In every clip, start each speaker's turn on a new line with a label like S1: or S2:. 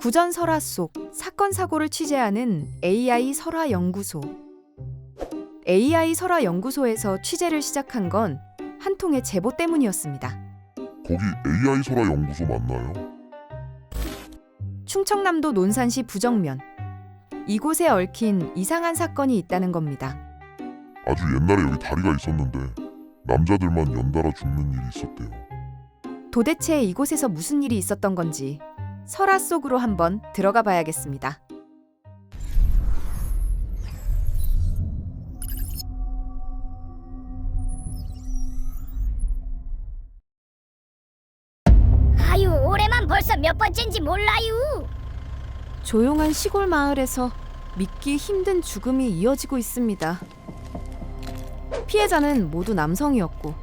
S1: 구전 설화 속 사건 사고를 취재하는 AI 설화 연구소. AI 설화 연구소에서 취재를 시작한 건 한 통의 제보 때문이었습니다.
S2: 거기 AI 설화 연구소 맞나요?
S1: 충청남도 논산시 부정면. 이곳에 얽힌 이상한 사건이 있다는 겁니다.
S2: 아주 옛날에 여기 다리가 있었는데 남자들만 연달아 죽는 일이 있었대요.
S1: 도대체 이곳에서 무슨 일이 있었던 건지 설화 속으로 한번 들어가 봐야겠습니다.
S3: 아유 올해만 벌써 몇 번째인지 몰라요.
S1: 조용한 시골 마을에서 믿기 힘든 죽음이 이어지고 있습니다. 피해자는 모두 남성이었고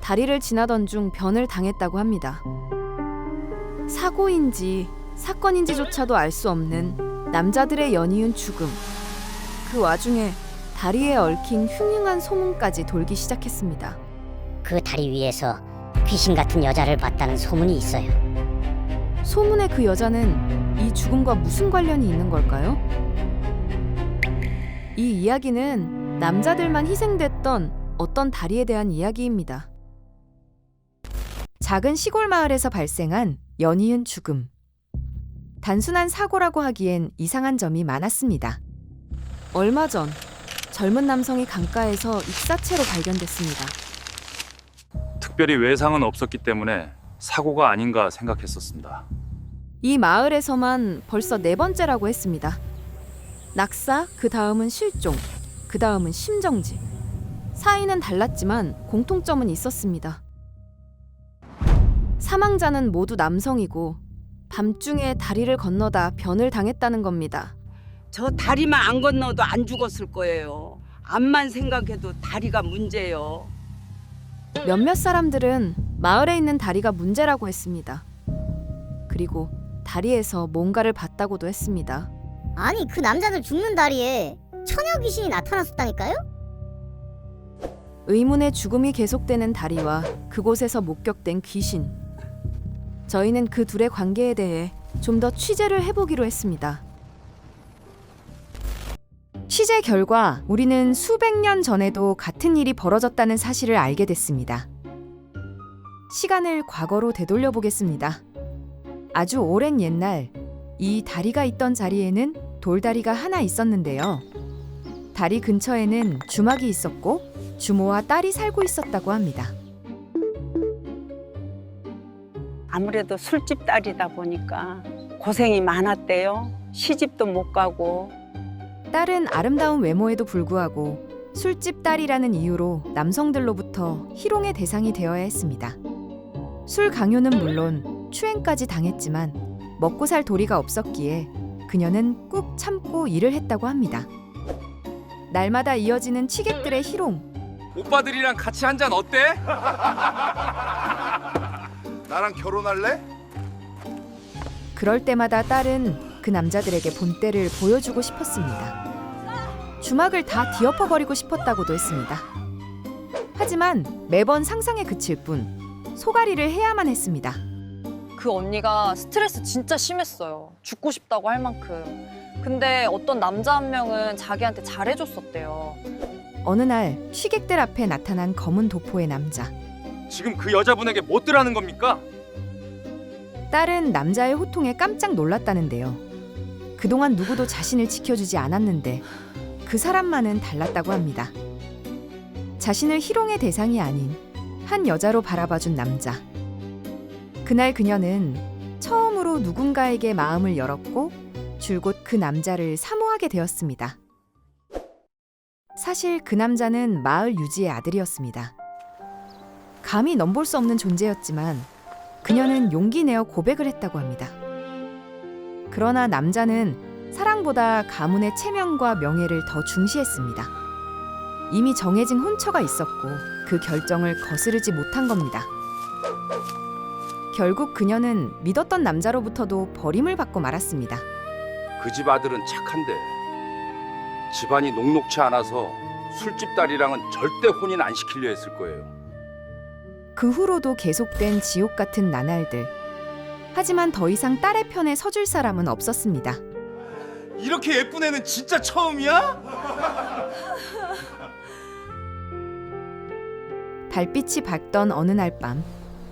S1: 다리를 지나던 중 변을 당했다고 합니다. 사고인지 사건인지조차도 알 수 없는 남자들의 연이은 죽음. 그 와중에 다리에 얽힌 흉흉한 소문까지 돌기 시작했습니다.
S3: 그 다리 위에서 귀신 같은 여자를 봤다는 소문이 있어요.
S1: 소문의 그 여자는 이 죽음과 무슨 관련이 있는 걸까요? 이 이야기는 남자들만 희생됐던 어떤 다리에 대한 이야기입니다. 작은 시골 마을에서 발생한 연이은 죽음. 단순한 사고라고 하기엔 이상한 점이 많았습니다. 얼마 전 젊은 남성이 강가에서 익사체로 발견됐습니다.
S4: 특별히 외상은 없었기 때문에 사고가 아닌가 생각했었습니다.
S1: 이 마을에서만 벌써 네 번째라고 했습니다. 낙사, 그 다음은 실종, 그 다음은 심정지. 사인은 달랐지만 공통점은 있었습니다. 사망자는 모두 남성이고 밤중에 다리를 건너다 변을 당했다는 겁니다.
S5: 저 다리만 안 건너도 안 죽었을 거예요. 암만 생각해도 다리가 문제예요.
S1: 몇몇 사람들은 마을에 있는 다리가 문제라고 했습니다. 그리고 다리에서 뭔가를 봤다고도 했습니다.
S3: 아니 그 남자들 죽는 다리에 처녀 귀신이 나타났었다니까요?
S1: 의문의 죽음이 계속되는 다리와 그곳에서 목격된 귀신. 저희는 그 둘의 관계에 대해 좀 더 취재를 해보기로 했습니다. 취재 결과 우리는 수백 년 전에도 같은 일이 벌어졌다는 사실을 알게 됐습니다. 시간을 과거로 되돌려 보겠습니다. 아주 오랜 옛날 이 다리가 있던 자리에는 돌다리가 하나 있었는데요. 다리 근처에는 주막이 있었고 주모와 딸이 살고 있었다고 합니다.
S5: 아무래도 술집 딸이다 보니까 고생이 많았대요. 시집도 못 가고
S1: 딸은 아름다운 외모에도 불구하고 술집 딸이라는 이유로 남성들로부터 희롱의 대상이 되어야 했습니다. 술 강요는 물론 추행까지 당했지만 먹고 살 도리가 없었기에 그녀는 꾹 참고 일을 했다고 합니다. 날마다 이어지는 취객들의 희롱,
S6: 오빠들이랑 같이 한 잔 어때?
S7: 나랑 결혼할래?
S1: 그럴 때마다 딸은 그 남자들에게 본때를 보여주고 싶었습니다. 주막을 다 뒤엎어버리고 싶었다고도 했습니다. 하지만 매번 상상에 그칠 뿐 소가리를 해야만 했습니다.
S8: 그 언니가 스트레스 진짜 심했어요. 죽고 싶다고 할 만큼. 근데 어떤 남자 한 명은 자기한테 잘해줬었대요.
S1: 어느 날 취객들 앞에 나타난 검은 도포의 남자.
S6: 지금 그 여자분에게 뭐 뜨라는 겁니까?
S1: 딸은 남자의 호통에 깜짝 놀랐다는데요. 그동안 누구도 자신을 지켜주지 않았는데 그 사람만은 달랐다고 합니다. 자신을 희롱의 대상이 아닌 한 여자로 바라봐준 남자. 그날 그녀는 처음으로 누군가에게 마음을 열었고 줄곧 그 남자를 사모하게 되었습니다. 사실 그 남자는 마을 유지의 아들이었습니다. 감히 넘볼 수 없는 존재였지만 그녀는 용기 내어 고백을 했다고 합니다. 그러나 남자는 사랑보다 가문의 체면과 명예를 더 중시했습니다. 이미 정해진 혼처가 있었고 그 결정을 거스르지 못한 겁니다. 결국 그녀는 믿었던 남자로부터도 버림을 받고 말았습니다.
S6: 그 집 아들은 착한데 집안이 녹록치 않아서 술집 딸이랑은 절대 혼인 안 시키려 했을 거예요.
S1: 그 후로도 계속된 지옥 같은 나날들. 하지만 더 이상 딸의 편에 서줄 사람은 없었습니다.
S7: 이렇게 예쁜 애는 진짜 처음이야?
S1: 달빛이 밝던 어느 날 밤,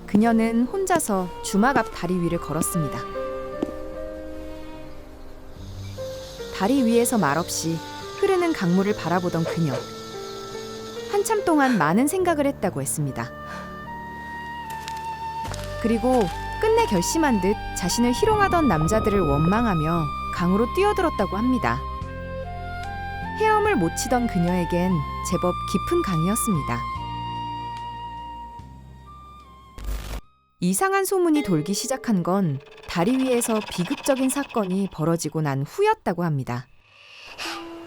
S1: 그녀는 혼자서 주막 앞 다리 위를 걸었습니다. 다리 위에서 말없이 흐르는 강물을 바라보던 그녀. 한참 동안 많은 생각을 했다고 했습니다. 그리고 끝내 결심한 듯 자신을 희롱하던 남자들을 원망하며 강으로 뛰어들었다고 합니다. 헤엄을 못 치던 그녀에겐 제법 깊은 강이었습니다. 이상한 소문이 돌기 시작한 건 다리 위에서 비극적인 사건이 벌어지고 난 후였다고 합니다.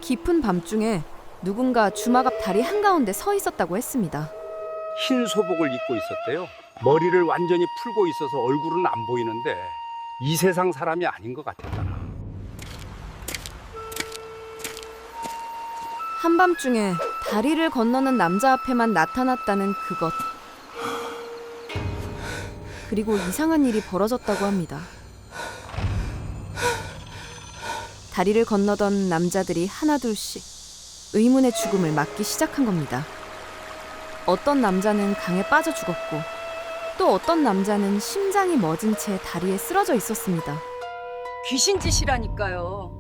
S1: 깊은 밤중에 누군가 주막 앞 다리 한가운데 서 있었다고 했습니다.
S6: 흰 소복을 입고 있었대요. 머리를 완전히 풀고 있어서 얼굴은 안 보이는데 이 세상 사람이 아닌 것 같았잖아.
S1: 한밤중에 다리를 건너는 남자 앞에만 나타났다는 그것. 그리고 이상한 일이 벌어졌다고 합니다. 다리를 건너던 남자들이 하나둘씩 의문의 죽음을 맞기 시작한 겁니다. 어떤 남자는 강에 빠져 죽었고 또 어떤 남자는 심장이 멎은 채 다리에 쓰러져 있었습니다.
S5: 귀신 짓이라니까요.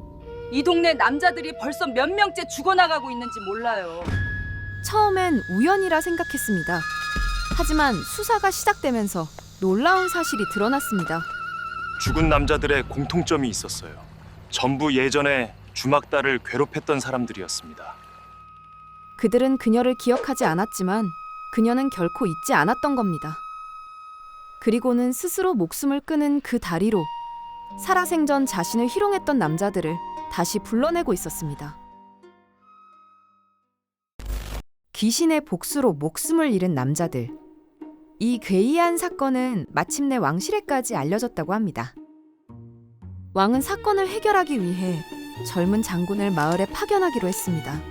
S5: 이 동네 남자들이 벌써 몇 명째 죽어나가고 있는지 몰라요.
S1: 처음엔 우연이라 생각했습니다. 하지만 수사가 시작되면서 놀라운 사실이 드러났습니다.
S4: 죽은 남자들의 공통점이 있었어요. 전부 예전에 주막딸을 괴롭혔던 사람들이었습니다.
S1: 그들은 그녀를 기억하지 않았지만 그녀는 결코 잊지 않았던 겁니다. 그리고는 스스로 목숨을 끊은 그 다리로 살아생전 자신을 희롱했던 남자들을 다시 불러내고 있었습니다. 귀신의 복수로 목숨을 잃은 남자들. 이 괴이한 사건은 마침내 왕실에까지 알려졌다고 합니다. 왕은 사건을 해결하기 위해 젊은 장군을 마을에 파견하기로 했습니다.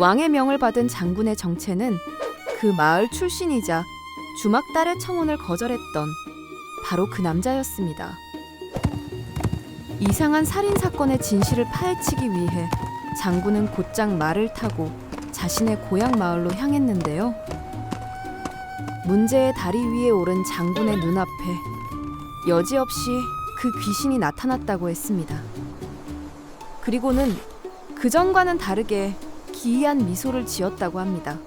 S1: 왕의 명을 받은 장군의 정체는 그 마을 출신이자 주막딸의 청혼을 거절했던 바로 그 남자였습니다. 이상한 살인 사건의 진실을 파헤치기 위해 장군은 곧장 말을 타고 자신의 고향 마을로 향했는데요. 문제의 다리 위에 오른 장군의 눈앞에 여지없이 그 귀신이 나타났다고 했습니다. 그리고는 그전과는 다르게 기이한 미소를 지었다고 합니다.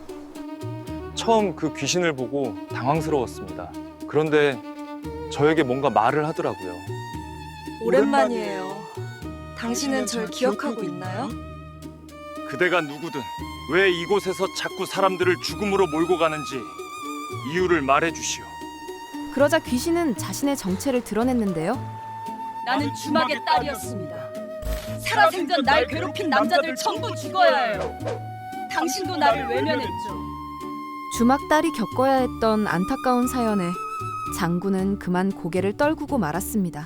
S4: 처음 그 귀신을 보고 당황스러웠습니다. 그런데 저에게 뭔가 말을 하더라고요.
S8: 오랜만이에요. 당신은 절 기억하고 있나요?
S4: 그대가 누구든 왜 이곳에서 자꾸 사람들을 죽음으로 몰고 가는지 이유를 말해 주시오.
S1: 그러자 귀신은 자신의 정체를 드러냈는데요.
S5: 나는 주막의 딸이었습니다. 살아생전 날 괴롭힌 남자들 전부 죽어야 해요. 당신도 나를 외면했죠.
S1: 주막 딸이 겪어야 했던 안타까운 사연에 장군은 그만 고개를 떨구고 말았습니다.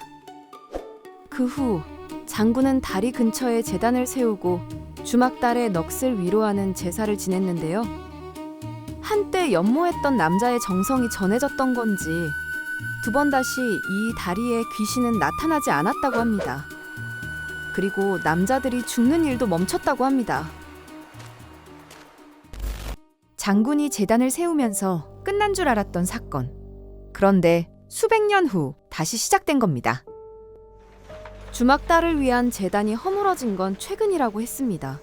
S1: 그 후 장군은 다리 근처에 재단을 세우고 주막 딸의 넋을 위로하는 제사를 지냈는데요. 한때 연모했던 남자의 정성이 전해졌던 건지 두 번 다시 이 다리에 귀신은 나타나지 않았다고 합니다. 그리고 남자들이 죽는 일도 멈췄다고 합니다. 장군이 재단을 세우면서 끝난 줄 알았던 사건. 그런데 수백 년 후 다시 시작된 겁니다. 주막딸을 위한 재단이 허물어진 건 최근이라고 했습니다.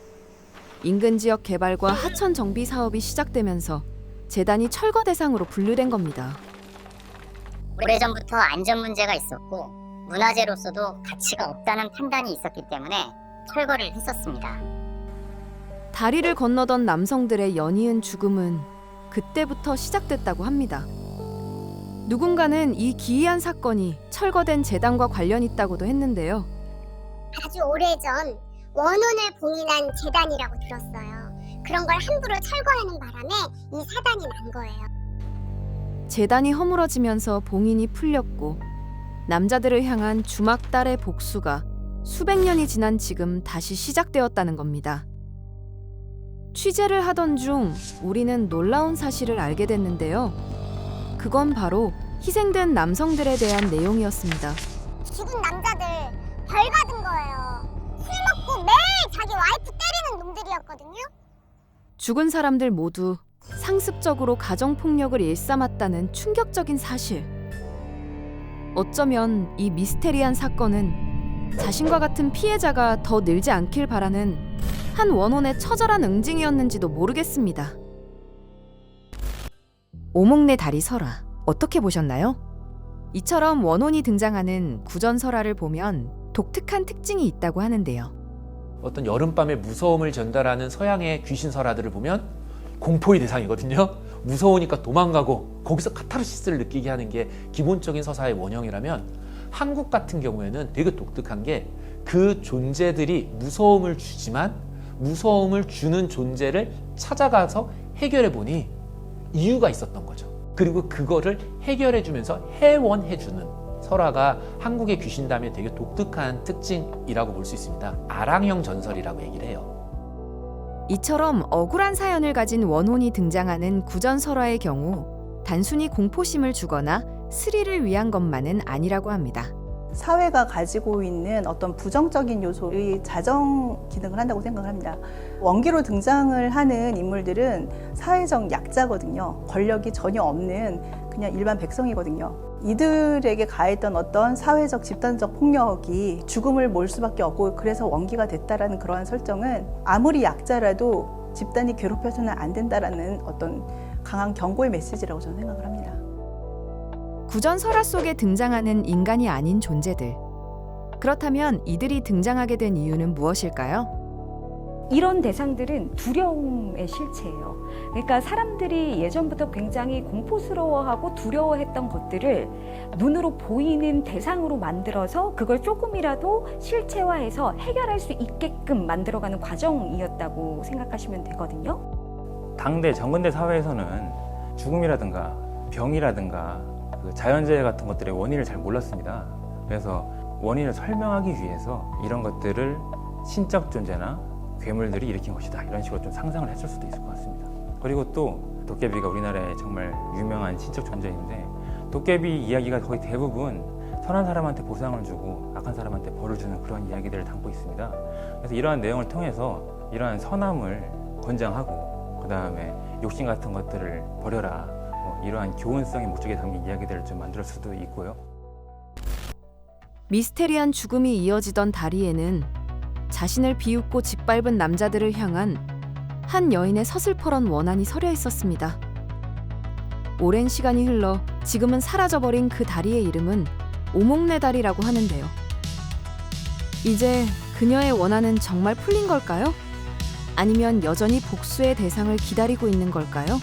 S1: 인근 지역 개발과 하천 정비 사업이 시작되면서 재단이 철거 대상으로 분류된 겁니다.
S3: 오래전부터 안전 문제가 있었고 문화재로서도 가치가 없다는 판단이 있었기 때문에 철거를 했었습니다.
S1: 다리를 건너던 남성들의 연이은 죽음은 그때부터 시작됐다고 합니다. 누군가는 이 기이한 사건이 철거된 재단과 관련 있다고도 했는데요.
S9: 아주 오래전 원혼을 봉인한 재단이라고 들었어요. 그런 걸 함부로 철거하는 바람에 이 사단이 난 거예요.
S1: 재단이 허물어지면서 봉인이 풀렸고 남자들을 향한 주막 딸의 복수가 수백 년이 지난 지금 다시 시작되었다는 겁니다. 취재를 하던 중 우리는 놀라운 사실을 알게 됐는데요. 그건 바로 희생된 남성들에 대한 내용이었습니다.
S9: 죽은 남자들 벌 받은 거예요. 술 먹고 매일 자기 와이프 때리는 놈들이었거든요.
S1: 죽은 사람들 모두 상습적으로 가정폭력을 일삼았다는 충격적인 사실. 어쩌면 이 미스테리한 사건은 자신과 같은 피해자가 더 늘지 않길 바라는 한 원혼의 처절한 응징이었는지도 모르겠습니다. 오목내 다리 설화 어떻게 보셨나요? 이처럼 원혼이 등장하는 구전 설화를 보면 독특한 특징이 있다고 하는데요.
S10: 어떤 여름밤의 무서움을 전달하는 서양의 귀신 설화들을 보면 공포의 대상이거든요. 무서우니까 도망가고 거기서 카타르시스를 느끼게 하는 게 기본적인 서사의 원형이라면 한국 같은 경우에는 되게 독특한 게 그 존재들이 무서움을 주지만 무서움을 주는 존재를 찾아가서 해결해 보니 이유가 있었던 거죠. 그리고 그거를 해결해 주면서 해원해 주는 설화가 한국의 귀신담의 되게 독특한 특징이라고 볼 수 있습니다. 아랑형 전설이라고 얘기를 해요.
S1: 이처럼 억울한 사연을 가진 원혼이 등장하는 구전 설화의 경우 단순히 공포심을 주거나 스릴을 위한 것만은 아니라고 합니다.
S11: 사회가 가지고 있는 어떤 부정적인 요소의 자정 기능을 한다고 생각을 합니다. 원기로 등장을 하는 인물들은 사회적 약자거든요. 권력이 전혀 없는 그냥 일반 백성이거든요. 이들에게 가했던 어떤 사회적 집단적 폭력이 죽음을 몰 수밖에 없고 그래서 원기가 됐다라는 그러한 설정은 아무리 약자라도 집단이 괴롭혀서는 안 된다라는 어떤 강한 경고의 메시지라고 저는 생각을 합니다.
S1: 구전 설화 속에 등장하는 인간이 아닌 존재들. 그렇다면 이들이 등장하게 된 이유는 무엇일까요?
S12: 이런 대상들은 두려움의 실체예요. 그러니까 사람들이 예전부터 굉장히 공포스러워하고 두려워했던 것들을 눈으로 보이는 대상으로 만들어서 그걸 조금이라도 실체화해서 해결할 수 있게끔 만들어가는 과정이었다고 생각하시면 되거든요.
S13: 당대 정근대 사회에서는 죽음이라든가 병이라든가 그 자연재해 같은 것들의 원인을 잘 몰랐습니다. 그래서 원인을 설명하기 위해서 이런 것들을 신적 존재나 괴물들이 일으킨 것이다 이런 식으로 좀 상상을 했을 수도 있을 것 같습니다. 그리고 또 도깨비가 우리나라의 정말 유명한 신적 존재인데 도깨비 이야기가 거의 대부분 선한 사람한테 보상을 주고 악한 사람한테 벌을 주는 그런 이야기들을 담고 있습니다. 그래서 이러한 내용을 통해서 이러한 선함을 권장하고 그 다음에 욕심 같은 것들을 버려라 뭐 이러한 교훈성의 목적에 담긴 이야기들을 좀 만들 수도 있고요.
S1: 미스테리한 죽음이 이어지던 다리에는 자신을 비웃고 짓밟은 남자들을 향한 한 여인의 서슬퍼런 원한이 서려 있었습니다. 오랜 시간이 흘러 지금은 사라져버린 그 다리의 이름은 오목내 다리라고 하는데요. 이제 그녀의 원한은 정말 풀린 걸까요? 아니면 여전히 복수의 대상을 기다리고 있는 걸까요?